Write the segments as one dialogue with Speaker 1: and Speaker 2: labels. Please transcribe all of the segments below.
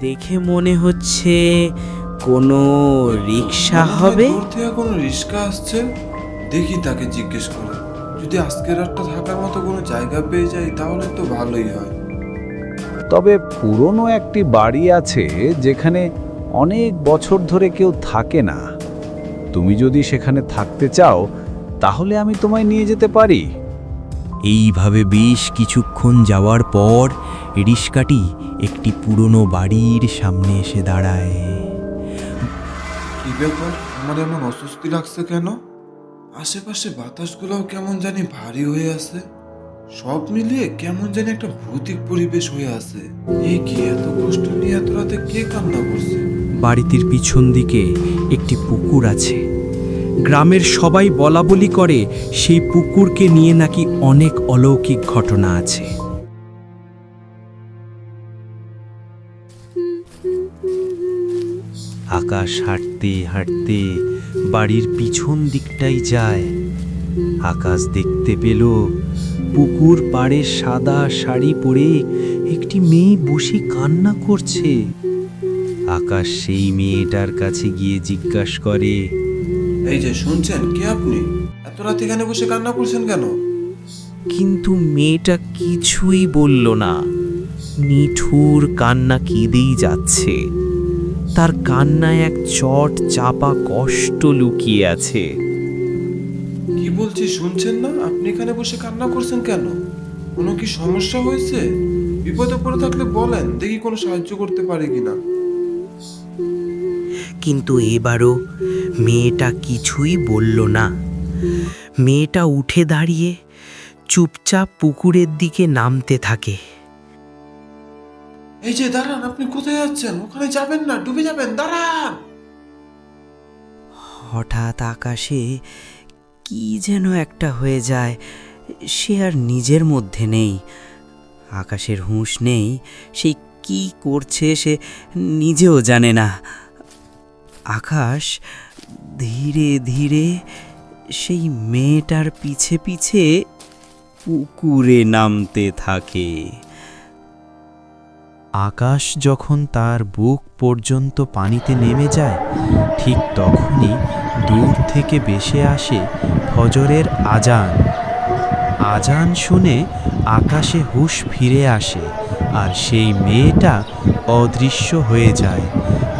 Speaker 1: দেখে মনে হচ্ছে কোনো রিক্সা হবে?
Speaker 2: দূর থেকে কোনো রিক্সা আসছে? দেখি তাকে জিজ্ঞেস করে। যদি আজকের রাতটা থাকার মতো কোনো জায়গা পেয়ে যাই তাহলে তো ভালোই হয়।
Speaker 3: তবে পুরনো একটি বাড়ি আছে যেখানে অনেক বছর ধরে কেউ থাকে না। তুমি যদি সেখানে থাকতে চাও তাহলে আমি তোমায় নিয়ে যেতে পারি।
Speaker 4: এইভাবে বেশ কিছুক্ষণ যাওয়ার পর রিস্কাটি একটি পুরনো বাড়ির সামনে এসে দাঁড়ায়।
Speaker 2: কি ব্যাপার? আমার এমন অস্বস্তি লাগছে কেন? আশেপাশে বাতাসগুলোও কেমন জানি ভারী হয়ে আছে। সব মিলিয়ে কেমন জানি একটা ভৌতিক পরিবেশ হয়ে আছে। এই কি এত কষ্ট নিয়ে এত রাতে কে কান্না করছে?
Speaker 4: বাড়িটির পিছন দিকে একটি পুকুর আছে। গ্রামের সবাই বলা বলি করে সেই পুকুরকে নিয়ে নাকি অনেক অলৌকিক ঘটনা আছে। আকাশ হাঁটতে হাঁটতে বাড়ির পিছন দিকটাই যায়। আকাশ দেখতে পেল পুকুর পাড়ে সাদা শাড়ি পরে একটি মেয়ে বসে কান্না করছে। আকাশ সেই মেয়েটার কাছে গিয়ে জিজ্ঞাসা করে
Speaker 2: এই যে শুনছেন কে আপনি? এত রাত এখানে বসে কান্না করছেন কেন?
Speaker 1: কিন্তু মেয়েটা কিছুই বলল না। নিঠুর কান্না কেঁদেই যাচ্ছে। তার কান্নায় এক চট চাপা কষ্ট লুকিয়ে আছে।
Speaker 2: কি বলছি শুনছেন না? আপনি এখানে বসে কান্না করছেন কেন? কোনো কি সমস্যা হয়েছে? বিপদে পড়ে থাকলে বলেন দেখি কোনো সাহায্য করতে পারে কিনা।
Speaker 1: কিন্তু এবারও মেয়েটা কিছুই বলল না। মেয়েটা উঠে দাঁড়িয়ে চুপচাপ পুকুরের দিকে নামতে থাকে।
Speaker 2: এই যে, দাঁড়ান, আপনি কোথায় যাচ্ছেন? ওখানে যাবেন না, ডুবে যাবেন, দাঁড়ান!
Speaker 1: হঠাৎ আকাশে কি যেন একটা হয়ে যায়, সে আর নিজের মধ্যে নেই। আকাশের হুঁশ নেই, সে কি করছে সে নিজেও জানে না। আকাশ ধীরে ধীরে সেই মেয়েটার পিছে পিছে পুকুরে নামতে থাকে।
Speaker 4: আকাশ যখন তার বুক পর্যন্ত পানিতে নেমে যায়, ঠিক তখনই দূর থেকে বেশে আসে ফজরের আজান আজান শুনে আকাশে হুশ ফিরে আসে আর সেই মেয়েটা অদৃশ্য হয়ে যায়।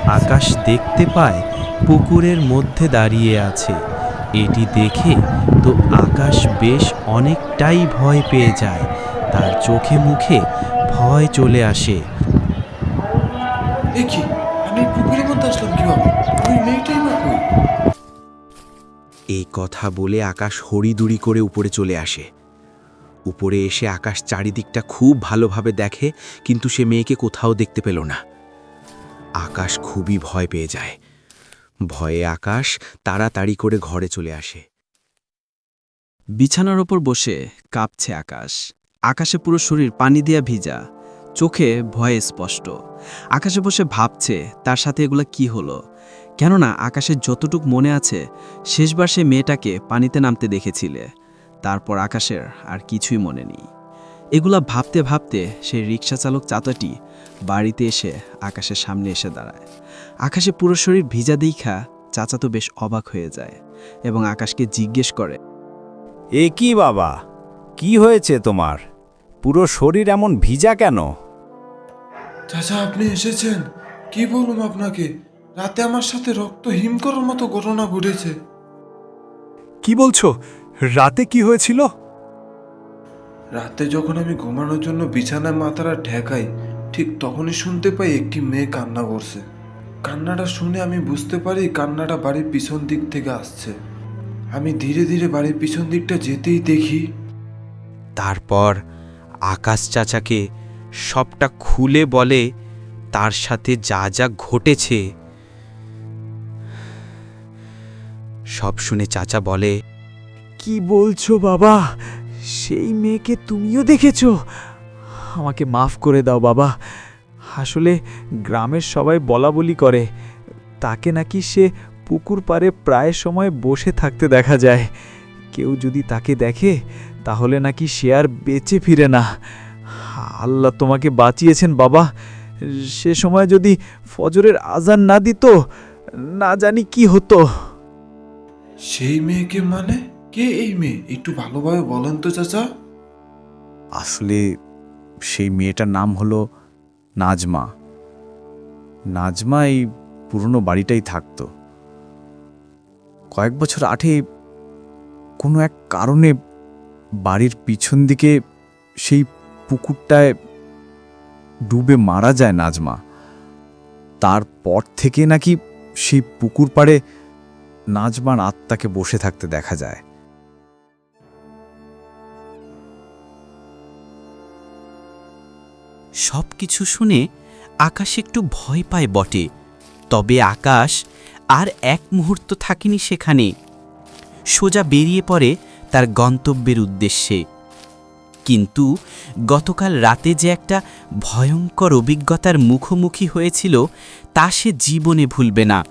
Speaker 4: আকাশ দেখতে পায় পুকুরের মধ্যে দাঁড়িয়ে আছে। এটি দেখে তো আকাশ বেশ অনেকটাই ভয় পেয়ে যায়। তার চোখে মুখে ভয় চলে আসে।
Speaker 2: কি আমি পুকুরের মধ্যে আসলাম কীভাবে? ওই মেয়েটাই বা কই?
Speaker 4: এই কথা বলে আকাশ হরিদুরি করে উপরে চলে আসে। উপরে এসে আকাশ চারিদিকটা খুব ভালোভাবে দেখে কিন্তু সে মেয়েকে কোথাও দেখতে পেল না। আকাশ খুবই ভয় পেয়ে যায়। ভয়ে আকাশ তাড়াতাড়ি করে ঘরে চলে আসে।
Speaker 5: বিছানার ওপর বসে কাঁপছে আকাশ। আকাশে পুরো শরীর পানি দিয়া ভিজা, চোখে ভয়ে স্পষ্ট। আকাশে বসে ভাবছে, তার সাথে এগুলা কি হলো? কেননা আকাশের যতটুক মনে আছে, শেষবার সে মেয়েটাকে পানিতে নামতে দেখেছিলে। তারপর আকাশের আর কিছুই মনে নেই। এগুলা ভাবতে ভাবতে সেই রিক্সা চালক চাচাটি বাড়িতে এসে আকাশের সামনে এসে দাঁড়ায়। আকাশে পুরো শরীর ভিজা দেখা চাচা তো বেশ অবাক হয়ে যায় এবং আকাশকে জিজ্ঞেস করে,
Speaker 3: এ কি বাবা? কি হয়েছে তোমার? পুরো শরীর এমন ভিজা কেন?
Speaker 2: চাচা আপনি এসেছেন। কি বলুন আপনাকে? রাতে আমার সাথে রক্ত হিম করার মতো ঘটনা ঘটেছে।
Speaker 6: কি বলছো? রাতে কি হয়েছিল?
Speaker 2: রাতে যখন আমি ঘুমানোর জন্য বিছানায় মাথাটা ঠেকাই ঠিক তখনই শুনতে পাই একটি মেয়ে কান্না করছে। কান্নাটা শুনে আমি বুঝতে পারি কান্নাটা বাড়ির পিছন দিক থেকে আসছে। আমি ধীরে ধীরে বাড়ির পিছন দিকটা যেতেই দেখি।
Speaker 4: তারপর আকাশ চাচাকে সবটা খুলে বলে, তার সাথে যা যা ঘটেছে। সব শুনে চাচা বলে,
Speaker 6: কি বলছো বাবা? সেই মেয়েকে তুমিও দেখেছ? আমাকে মাফ করে দাও বাবা। আসলে গ্রামের সবাই বলা বলি করে। তাকে নাকি সে পুকুর পাড়ে প্রায় সময় বসে থাকতে দেখা যায়। কেউ যদি তাকে দেখে তাহলে নাকি সে আর বেঁচে ফিরে না। আল্লাহ তোমাকে বাঁচিয়েছেন বাবা।
Speaker 7: সে সময় যদি ফজরের আজান না দিত না জানি কি হতো।
Speaker 2: সেই মেয়েকে মানে? কে এই মেয়ে? একটু ভালোভাবে বলেন তো চাচা।
Speaker 3: আসলে সেই মেয়েটার নাম হলো নাজমা। নাজমা এই পুরনো বাড়িটাই থাকতো। কয়েক বছর আগে কোনো এক কারণে বাড়ির পিছন দিকে সেই পুকুরটায় ডুবে মারা যায় নাজমা। তারপর থেকে নাকি সেই পুকুর পাড়ে নাজমার আত্মাকে বসে থাকতে দেখা যায়।
Speaker 4: সব কিছু শুনে আকাশ একটু ভয় পায় বটে, তবে আকাশ আর এক মুহূর্ত থাকেনি সেখানে। সোজা বেরিয়ে পড়ে তার গন্তব্যের উদ্দেশ্যে। কিন্তু গতকাল রাতে যে একটা ভয়ঙ্কর অভিজ্ঞতার মুখোমুখি হয়েছিল, তা সে জীবনে ভুলবে না।